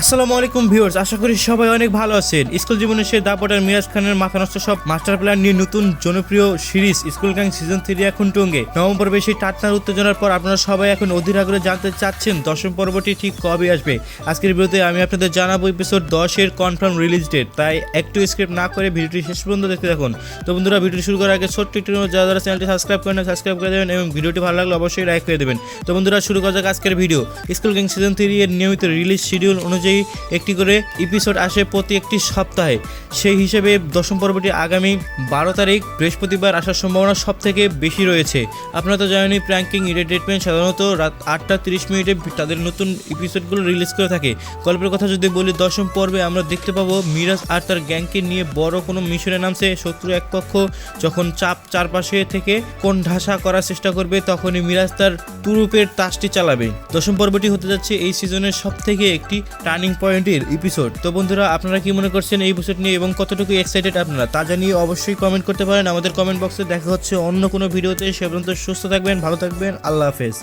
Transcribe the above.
আসসালামু আলাইকুম ভিউয়ার্স, আশা করি সবাই অনেক ভালো আছেন। স্কুল জীবনে সেই দাপটার মিরাজ খানের মাথা নষ্ট সব মাস্টার প্ল্যান নিয়ে নতুন জনপ্রিয় series school gang season three এখন টঙ্গে নবম পর্বে সেই টাটনার উত্তেজনার পর আপনারা সবাই এখন অধীর আগ্রহে জানতে চাচ্ছেন দশম পর্বটি ঠিক কবে আসবে। আজকের ভিডিওতে আমি আপনাদের জানাব এপিসোড দশের কনফার্ম রিলিজ ডেট তাই একটু স্ক্রিপ্ট না করে ভিডিওটি শেষ পর্যন্ত দেখতে থাকুন। তো বন্ধুরা, ভিডিওটি শুরু করার আগে ছোট্ট একটু যারা যারা চ্যানেলটি সাবস্ক্রাইব করেন সাবস্ক্রাইব করে দেবেন এবং ভিডিওটি ভালো লাগলে অবশ্যই লাইক করে দেবেন। তো বন্ধুরা, শুরু করা যাক আজকের video school gang season three এর নিয়মিত রিলিজ শিডিউল অনুযায়ী একটি করে এপিসোড আসে প্রতি একটি সপ্তাহে। সেই হিসেবে দশম পর্বটি আগামী বারো তারিখ, বৃহস্পতিবার আসার সম্ভাবনা সব থেকে বেশি রয়েছে। আপনারা তো জানেনই প্র্যাঙ্কিং এন্টারটেনমেন্ট সাধারণত রাত আটটা তিরিশ মিনিটে তাদের নতুন এপিসোডগুলো রিলিজ করে থাকে। গল্পের কথা যদি বলি, দশম পর্বে আমরা দেখতে পাবো মিরাজ আর তার গ্যাংকে নিয়ে বড় কোনো মিশনে নামছে শত্রু এক পক্ষ। যখন চাপ চারপাশে থেকে কোন ঢাসা করার চেষ্টা করবে, তখনই মিরাজ তার তুরুপের তাসটি চালাবে। দশম পর্বটি হতে যাচ্ছে এই সিজনের সব থেকে একটি টার্নিং পয়েন্টের এপিসোড তো বন্ধুরা, আপনারা কি মনে করছেন এই এপিসোড নিয়ে এবং কতটুকু এক্সাইটেড আপনারা তা জানিয়ে অবশ্যই কমেন্ট করতে পারেন। আমাদের কমেন্ট বক্সে দেখা হচ্ছে অন্য কোনো ভিডিওতে। সে পর্যন্ত সুস্থ থাকবেন, ভালো থাকবেন, আল্লাহ হাফেজ।